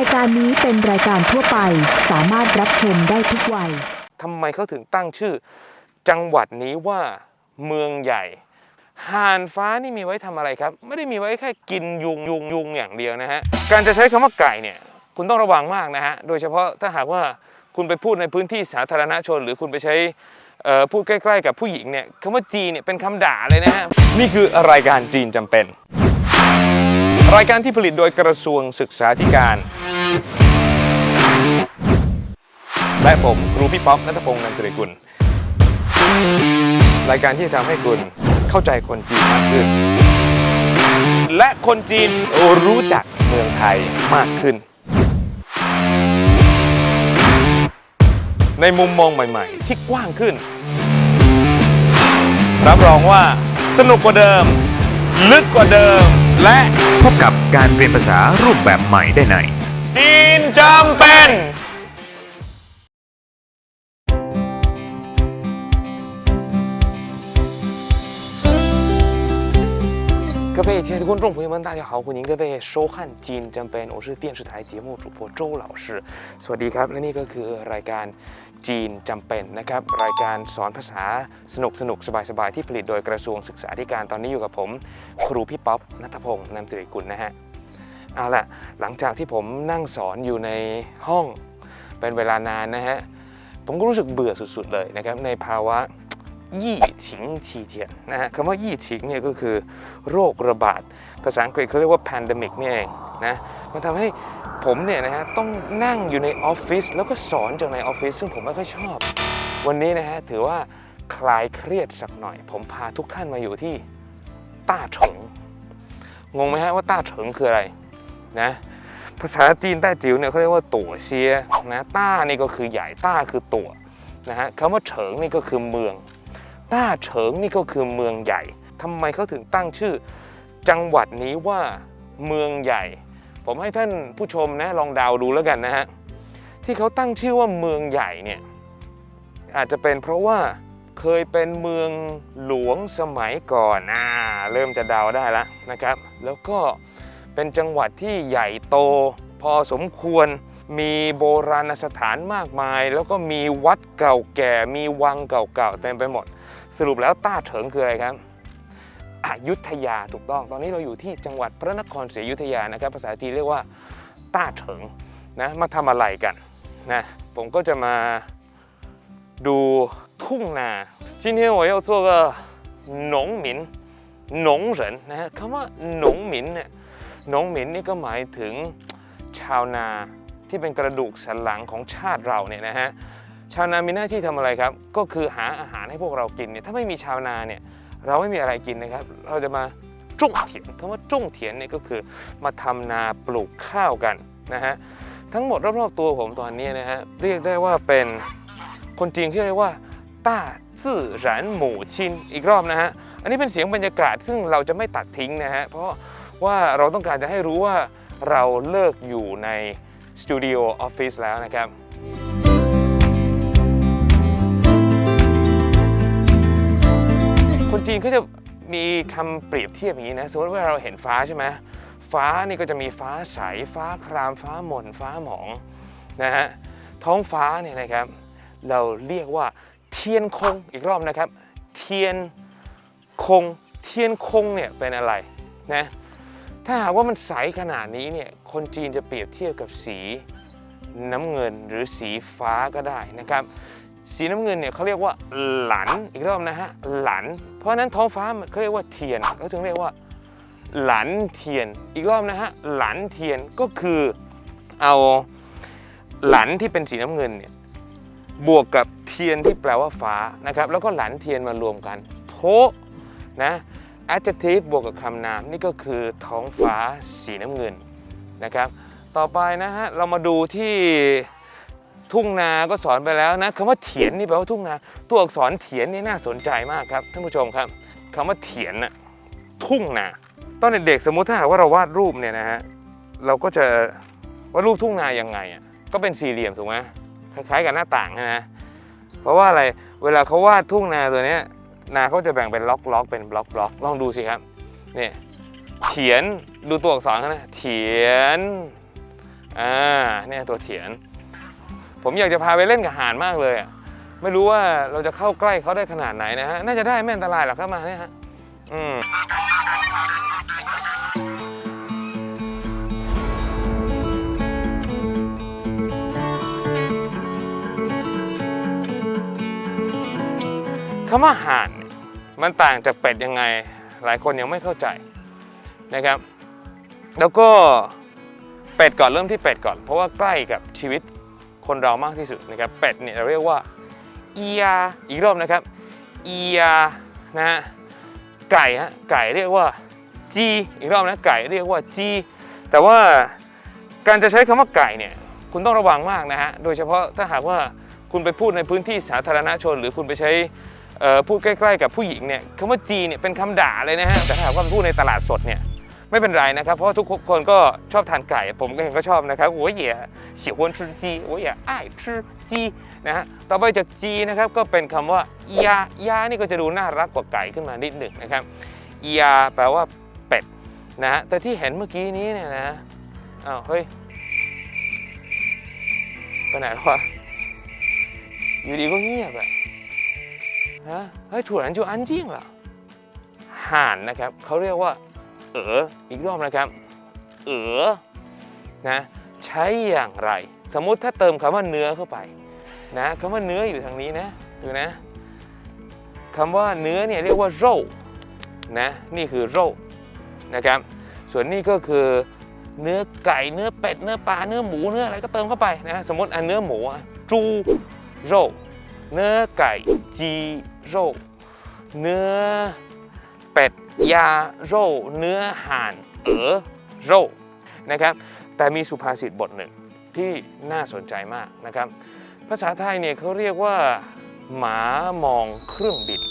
ายการนี้เป็นรายการทั่วไป สามารถรับชมได้ทุกวัย ทำไมเขาถึงตั้งชื่อ จังหวัดนี้ว่าเมืองใหญ่ห่านฟ้านี่มีไว้ทำอะไรครับ ไม่ได้มีไว้แค่กินยุงยุงยุงอย่างเดียวนะฮะ การจะใช้คำว่าไก่เนี่ย คุณต้องระวังมากนะฮะ โดยเฉพาะถ้าหากว่าคุณไปพูดในพื้นที่สาธารณชน หรือคุณไปใช้เอ่อพูดใกล้ๆ กับผู้หญิงเนี่ยคำว่าจีเนี่ยเป็นคำด่าเลยนะฮะ นี่คือรายการจีนจำเป็น รายการที่ผลิตโดยกระทรวงศึกษาธิการ และผมครูพี่ป๊อปนัทพงศ์นันสิริกุล รายการที่จะทำให้คุณเข้าใจคนจีนมากขึ้น และคนจีนรู้จักเมืองไทยมากขึ้น ในมุมมองใหม่ ๆ ที่กว้างขึ้น รับรองว่าสนุกกว่าเดิม ลึกกว่าเดิม และพบกับการเรียนภาษารูปแบบใหม่ได้ใน จีนจำเป็น 各位亲爱的观众朋友们，大家好，欢迎各位收看《จีนจำเป็น》，我是电视台节目主播周老师。สวัสดีครับ และนี่ก็คือรายการจีนจำเป็นนะครับ รายการสอนภาษาสนุกสนุกสบายสบายๆที่ผลิตโดยกระทรวงศึกษาธิการตอนนี้อยู่กับผม ครูพี่ป๊อปนัทพงศ์นามสิริกุลนะฮะ เอาละหลังจากที่ผมนั่งสอนอยู่ในห้องเป็นเวลานานนะฮะ ผมก็รู้สึกเบื่อสุดๆเลยนะครับในภาวะยี่ฉิงชีเทียนนะฮะคำว่ายี่ฉิงเนี่ยก็คือโรคระบาด ภาษาอังกฤษเขาเรียกว่า pandemic นี่เองนะมันทำให้ผมเนี่ยนะฮะต้องนั่งอยู่ในออฟฟิศแล้วก็สอนจากในออฟฟิศซึ่งผมไม่ค่อยชอบ วันนี้นะฮะถือว่าคลายเครียดสักหน่อย ผมพาทุกท่านมาอยู่ที่ต้าเฉิงงงไหมฮะว่าต้าเฉิงคืออะไร นะภาษาจีนใต้จิ๋วเนี่ยเขาเรียกว่าตั๋วเซียนะต้านี่ก็คือใหญ่ต้าคือตั๋วนะฮะคำว่าเฉิงนี่ก็คือเมือง ต้าเฉิงนี่ก็คือเมืองใหญ่ทำไมเขาถึงตั้งชื่อ จังหวัดนี้ว่าเมืองใหญ่ ผมให้ท่านผู้ชมนะลองเดาดูแล้วกันนะฮะที่เขาตั้งชื่อว่าเมืองใหญ่เนี่ยอาจจะเป็นเพราะว่าเคยเป็นเมืองหลวงสมัยก่อนอ่าเริ่มจะเดาได้แล้วนะครับ แล้วก็ เป็นจังหวัดที่ใหญ่โต พอสมควรมีโบราณสถานมากมาย แล้วก็มีวัดเก่าแก่ มีวังเก่าๆเต็มไปหมด สรุปแล้วต้าเถิงคืออะไรครับอยุธยาถูกต้อง ตอนนี้เราอยู่ที่จังหวัดพระนครศรีอยุธยานะครับ ภาษาจีนเรียกว่าต้าเถิงนะมาทำอะไรกันนะผมก็จะมาดูทุ่งนา今天我要做个农民农人นะฮะคำว่าหนงหมินเนี่ย หนงหมินนี่ก็หมายถึงชาวนาที่เป็นกระดูกสันหลังของชาติเราเนี่ยนะฮะชาวนามีหน้าที่ทำอะไรครับ ก็คือหาอาหารให้พวกเรากินเนี่ยถ้าไม่มีชาวนาเนี่ยเราไม่มีอะไรกินนะครับ เราจะมาจุ้งเถียนคำว่าจุ้งเถียนเนี่ยก็คือมาทำนาปลูกข้าวกันนะฮะทั้งหมดรอบๆตัวผมตอนนี้นะฮะเรียกได้ว่าเป็นคนจีนที่เรียกว่าต้าจื่อหรันหมู่ชินอีกรอบนะฮะอันนี้เป็นเสียงบรรยากาศซึ่งเราจะไม่ตัดทิ้งนะฮะเพราะ ว่าเราต้องการจะให้รู้ว่าเราเลิกอยู่ในสตูดิโอออฟฟิศแล้วนะครับคนจีนเขาจะมีคำเปรียบเทียบอย่างนี้นะ สมมติว่าเราเห็นฟ้าใช่ไหมฟ้านี่ก็จะมีฟ้าใส ฟ้าคราม ฟ้าหม่น ฟ้าหมองนะฮะ ท้องฟ้าเนี่ยนะครับ เราเรียกว่าเทียนคง อีกรอบนะครับ เทียนคง เทียนคงเนี่ยเป็นอะไรนะ ถ้าหากว่ามันใสขนาดนี้เนี่ยคนจีนจะเปรียบเทียบกับสีน้ำเงินหรือสีฟ้าก็ได้นะครับ สีน้ำเงินเนี่ยเขาเรียกว่าหลันอีกรอบนะฮะหลัน เพราะฉะนั้นท้องฟ้ามันเขาเรียกว่าเทียนเขาถึงเรียกว่าหลันเทียนอีกรอบนะฮะหลันเทียนก็คือเอาหลันที่เป็นสีน้ำเงินเนี่ยบวกกับเทียนที่แปลว่าฟ้านะครับ แล้วก็หลันเทียนมารวมกันโพนะ adjective บวกกับคำนามนี่ก็คือท้องฟ้าสีน้ำเงินนะครับ ต่อไปนะฮะเรามาดูที่ทุ่งนาก็สอนไปแล้วนะคำว่าเถียนนี่แปลว่าทุ่งนา ตัวอักษรเถียนนี่น่าสนใจมากครับท่านผู้ชมครับคำว่าเถียนน่ะทุ่งนาตอนเด็กๆสมมุติถ้าหากว่าเราวาดรูปเนี่ยนะฮะเราก็จะวาดรูปทุ่งนายังไงอะก็เป็นสี่เหลี่ยมถูกไหมคล้ายๆกับหน้าต่างนะเพราะว่าอะไรเวลาเขาวาดทุ่งนาตัวเนี้ย นาเขาจะแบ่งเป็นล็อกล็อกเป็นบล็อกบล็อกลองดูสิครับเนี่ยเถียนดูตัวอักษรเขานะเถียนอ่าเนี่ยตัวเถียน ผมอยากจะพาไปเล่นกับห่านมากเลยอะไม่รู้ว่าเราจะเข้าใกล้เขาได้ขนาดไหนนะฮะน่าจะได้ไม่อันตรายหรอกครับมาเนี่ยฮะอืมคำว่าห่าน มันต่างจากเป็ดยังไง หลายคนยังไม่เข้าใจนะครับ แล้วก็เป็ดก่อนเริ่มที่เป็ดก่อน เพราะว่าใกล้กับชีวิตคนเรามากที่สุดนะครับ เป็ดเนี่ยเราเรียกว่าเอียอีกรอบนะครับเอียนะฮะไก่ฮะไก่เรียกว่าจีอีกรอบนะไก่เรียกว่าจีแต่ว่าการจะใช้คำว่าไก่เนี่ยคุณต้องระวังมากนะฮะโดยเฉพาะถ้าหากว่าคุณไปพูดในพื้นที่สาธารณชน หรือคุณไปใช้ พูดใกล้ๆกับผู้หญิงเนี่ยคำว่าจีเนี่ยเป็นคำด่าเลยนะฮะแต่ถ้าหากว่าพูดในตลาดสดเนี่ยไม่เป็นไรนะครับ เพราะทุกคนก็ชอบทานไก่ ผมก็เองก็ชอบนะครับโอ้ยเย่เสียวนชื่จีโอ้ยเอ้ายชื่จีนะฮะต่อไปจากจีนะครับก็เป็นคำว่ายายานี่ก็จะดูน่ารักกว่าไก่ขึ้นมานิดหนึ่งนะครับยาแปลว่าเป็ดนะฮะแต่ที่เห็นเมื่อกี้นี้เนี่ยนะอ้าวเฮ้ยขนาดว่าอยู่ดีก็เงียบอะ ฮะเฮ้ยถั่วหลานจูอันจริงเหรอห่านนะครับเขาเรียกว่า เอออีกรอบนะครับ เออนะใช้อย่างไร สมมติถ้าเติมคำว่าเนื้อเข้าไปนะคำว่าเนื้ออยู่ทางนี้นะดูนะคำว่าเนื้อเนี่ยเรียกว่าโรนะนี่คือโรนะครับ ส่วนนี้ก็คือเนื้อไก่เนื้อเป็ดเนื้อปลาเนื้อหมูเนื้ออะไรก็เติมเข้าไปนะสมมติอันเนื้อหมูจูโร เนื้อไก่จีโร่เนื้อเป็ดยาโร่เนื้อห่านเอ๋อโร่นะครับแต่มีสุภาษิตบทหนึ่งที่น่าสนใจมากนะครับ ภาษาไทยเนี่ยเขาเรียกว่า หมามองเครื่องบิน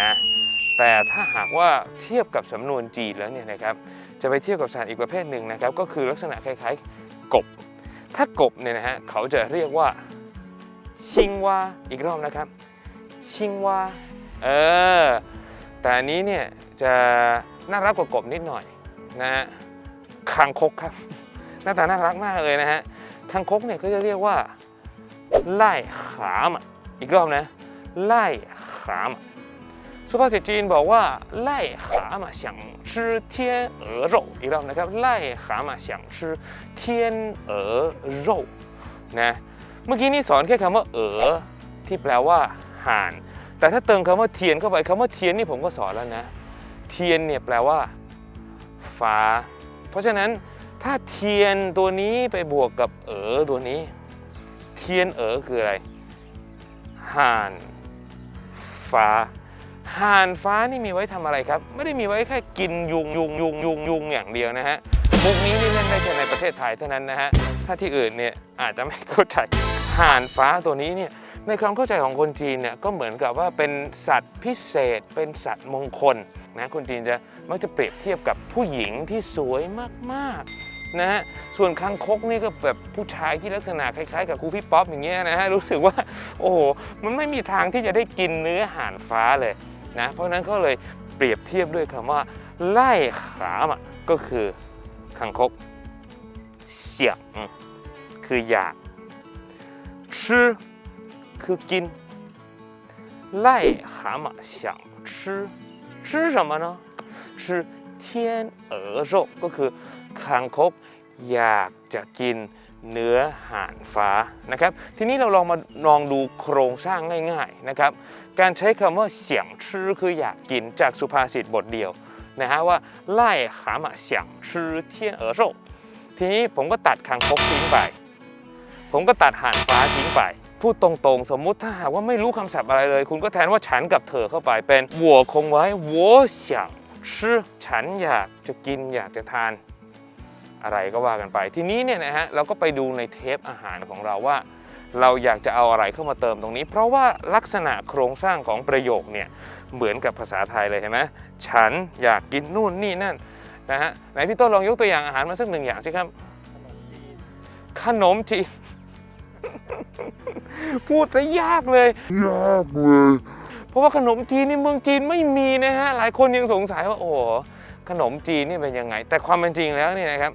นะแต่ถ้าหากว่าเทียบกับสำนวนจีนแล้วเนี่ยนะครับจะไปเทียบกับสัตว์อีกประเภทหนึ่งนะครับ ก็คือลักษณะคล้ายๆกบ ถ้ากบเนี่ยนะฮะเขาจะเรียกว่า ชิงว่าอีกรอบนะครับ ชิงว่าเออ แต่อันนี้เนี่ยจะน่ารักกว่ากบนิดหน่อยนะฮะคางคกครับ หน้าตาน่ารักมากเลยนะฮะคางคกเนี่ยก็จะเรียกว่า ไล่ขามอีกรอบนะ ไล่ขามสุภาษิตจีนบอกว่า ไล่ขามา想吃天鹅肉อีกรอบนะครับ ไล่ขามา想吃天鹅肉นะ เมื่อกี้นี่สอนแค่คำว่าเออที่แปลว่าห่าน แต่ถ้าเติมคำว่าเทียนเข้าไปคำว่าเทียนนี่ผมก็สอนแล้วนะ เทียนเนี่ยแปลว่าฟ้า เพราะฉะนั้นถ้าเทียนตัวนี้ไปบวกกับเออตัวนี้ เทียนเออคืออะไรห่าน ฟ้าห่านฟ้านี่มีไว้ทำอะไรครับ ไม่ได้มีไว้แค่กินยุงยุงยุงยุงยุงอย่างเดียวนะฮะมุกนี้นี่เล่นได้แค่ในประเทศไทยเท่านั้นนะฮะถ้าที่อื่นเนี่ยอาจจะไม่เข้าใจ ห่านฟ้าตัวนี้เนี่ยในความเข้าใจของคนจีนเนี่ยก็เหมือนกับว่าเป็นสัตว์พิเศษ เป็นสัตว์มงคลนะคนจีนจะมักจะเปรียบเทียบกับผู้หญิงที่สวยมากๆนะฮะส่วนคังคกนี่ก็แบบผู้ชายที่ลักษณะคล้ายๆ กับครูพี่ป๊อปอย่างเงี้ยนะฮะรู้สึกว่าโอ้โหมันไม่มีทางที่จะได้กินเนื้อห่านฟ้าเลยนะเพราะนั้นก็เลยเปรียบเทียบด้วยคำว่า ไล่ขามอะก็คือคังคกเสียงคืออยาก 吃คือกิน癞蛤蟆想吃吃什么呢吃天鹅肉ก็คือคางคกอยากจะกินเนื้อห่านฟ้านะครับ ทีนี้เราลองมาลองดูโครงสร้างง่ายๆนะครับ การใช้คำว่าเสียงชื่อคืออยากกินจากสุภาษิตบทเดียวนะฮะว่าไล่หามาเสียงชื่อเทียนเอ๋อโรทีนี้ผมก็ตัดคางคกทิ้งไป ผมก็ตัดห่นฟ้าทิ้งไป พูดตรงๆ สมมุติถ้าหากว่าไม่รู้คำศัพท์อะไรเลย คุณก็แทนว่าฉันกับเธอเข้าไปเป็นวัวคงไว้วัวเฉั่งฉันอยากจะกินอยากจะทาน อะไรก็ว่ากันไป ทีนี้เนี่ยนะฮะเราก็ไปดูในเทปอาหารของเราว่า เราอยากจะเอาอะไรเข้ามาเติมตรงนี้ เพราะว่าลักษณะโครงสร้างของประโยคเนี่ยเหมือนกับภาษาไทยเลยใช่ไหมฉันอยากกินนู่นนี่นั่นนะฮะไหนพี่ต้นลองยกตัวอย่างอาหารมาสักหนึ่งอย่างสิครับขนมจีน พูดซะยากเลยยากเลยเพราะว่าขนมจีนนี่เมืองจีนไม่มีนะฮะหลายคนยังสงสัยว่าโอ้โหขนมจีนนี่เป็นยังไง แต่ความเป็นจริงแล้วเนี่ยนะครับ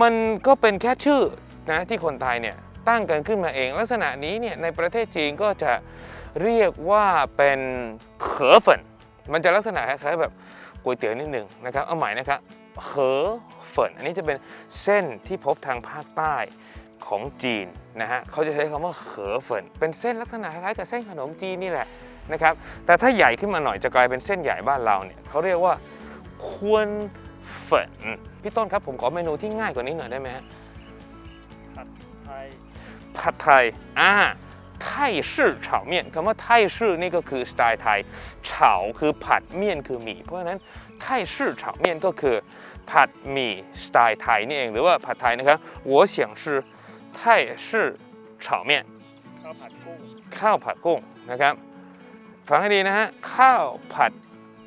มันก็เป็นแค่ชื่อนะที่คนไทยเนี่ยตั้งกันขึ้นมาเอง ลักษณะนี้เนี่ยในประเทศจีนก็จะเรียกว่าเป็นเขอเฟินมันจะลักษณะคล้ายๆแบบก๋วยเตี๋ยวนิดหนึ่งนะครับเอาใหม่นะครับเขอเฟินอันนี้จะเป็นเส้นที่พบทางภาคใต้ ของจีนนะฮะเขาจะใช้คำว่าเขอเฟินเป็นเส้นลักษณะคล้ายกับเส้นขนมจีนนี่แหละนะครับแต่ถ้าใหญ่ขึ้นมาหน่อยจะกลายเป็นเส้นใหญ่บ้านเราเนี่ยเขาเรียกว่าควรเฟินพี่ต้นครับผมขอเมนูที่ง่ายกว่านี้หน่อยได้ไหมฮะผัดไทยผัดไทยอ่าไทยชื่อเฉาเมียนคำว่าไทยชื่อนี่ก็คือสไตล์ไทยเฉาคือผัดเมียนคือหมี่เพราะฉะนั้นไทยชื่อเฉาเมียนก็คือผัดหมี่สไตล์ไทยนี่เองหรือว่าผัดไทยนะครับ我想ว วผัดกุ้งข้าวผัดกุ้งนะครับฟังให้ดีนะฮะข้าวผัด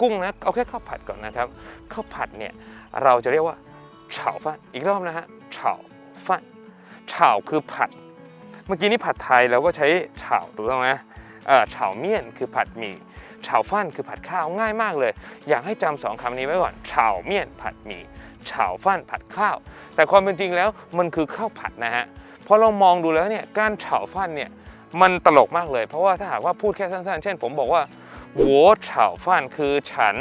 กุ้งนะเอาแค่ข้าวผัดก่อนนะครับข้าวผัดเนี่ยเราจะเรียกว่าเฉาฟันอีกรอบนะฮะเฉาฟันเฉาคือผัด เมื่อกี้นี้ผัดไทยเราก็ใช้เฉาถูกต้องไหมเออเฉาเมี่ยนคือผัดหมี่เฉาฟันคือผัดข้าวง่ายมากเลย อยากให้จำสองคำนี้ไว้ก่อนเฉาเมี่ยนผัดหมี่เฉาฟันผัดข้าว แต่ความเป็นจริงแล้วมันคือข้าวผัดนะฮะ พอเรามองดูแล้วเนี่ยการเฉาฟันเนี่ยมันตลกมากเลย เพราะว่าถ้าหากว่าพูดแค่สั้นๆ เช่น ผมบอกว่าหัวเฉาฟันคือฉัน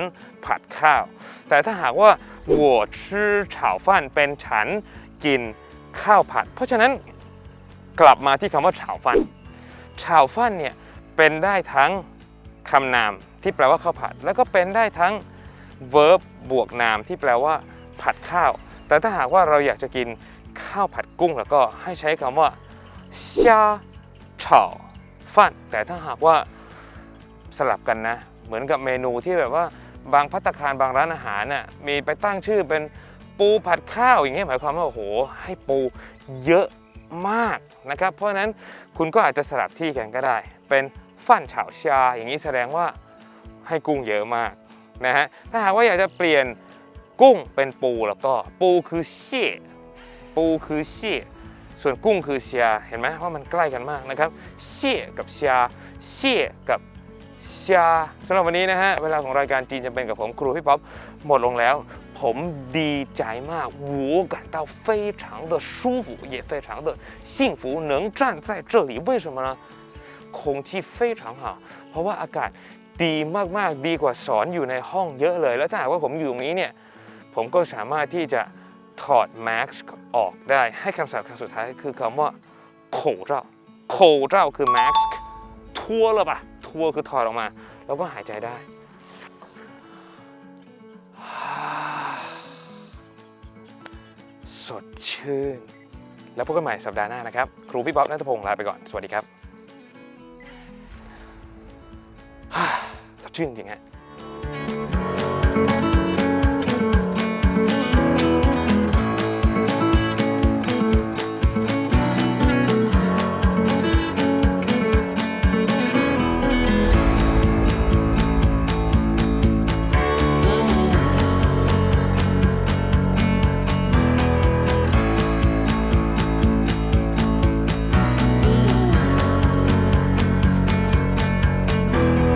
ผัดข้าว แต่ถ้าหากว่าหัวชื่อเฉาฟันเป็นฉันกินข้าวผัด เพราะฉะนั้นกลับมาที่คำว่าเฉาฟันเฉาฟันเนี่ยเป็นได้ทั้งคำนามที่แปลว่าข้าวผัด แล้วก็เป็นได้ทั้ง verb บวกนามที่แปลว่าผัดข้าว แต่ถ้าหากว่าเราอยากจะกิน ข้าวผัดกุ้งแล้วก็ให้ใช้คำว่าชาเฉาฟันแต่ถ้าหากว่าสลับกันนะ เหมือนกับเมนูที่แบบว่าบางพัตคารบางร้านอาหารน่ะมีไปตั้งชื่อเป็นปูผัดข้าวอย่างเงี้ยหมายความว่าโอ้โห ให้ปูเยอะมากนะครับ เพราะนั้นคุณก็อาจจะสลับที่กันก็ได้ เป็นฟันเฉาชา อย่างนี้แสดงว่าให้กุ้งเยอะมากนะฮะถ้าหากว่าอยากจะเปลี่ยนกุ้งเป็นปูแล้วก็ปูคือเชี่ย ปูคือเชี่ยส่วนกุ้งคือเชียเห็นไหมว่ามันใกล้กันมากนะครับเชี่ยกับเชียเชี่ยกับ ชาสำหรับวันนี้นะฮะ เวลาของรายการจีนจะเป็นกับผมครูพี่ป๊อปหมดลงแล้ว ผมดีใจมาก我感到非常的舒服也非常的幸福能站在这里为什么呢空气非常好เพราะว่าอากาศดีมากๆ ดีกว่าสอนอยู่ในห้องเยอะเลย แล้วถ้าหากว่าผมอยู่ตรงนี้เนี่ย ผมก็สามารถที่จะ ถอดแมสก์ออกได้ให้คำศัพท์คำสุดท้ายคือคำว่าโขเจ้าโขเจ้าคือแมสก์ทั่วเลยปะทั่วคือถอดออกมา แล้วก็หายใจได้ สดชื่น แล้วพบกันใหม่สัปดาห์หน้านะครับ ครูพี่บ๊อบนัทพงศ์ลาไปก่อน สวัสดีครับ สดชื่นจริงฮะ you.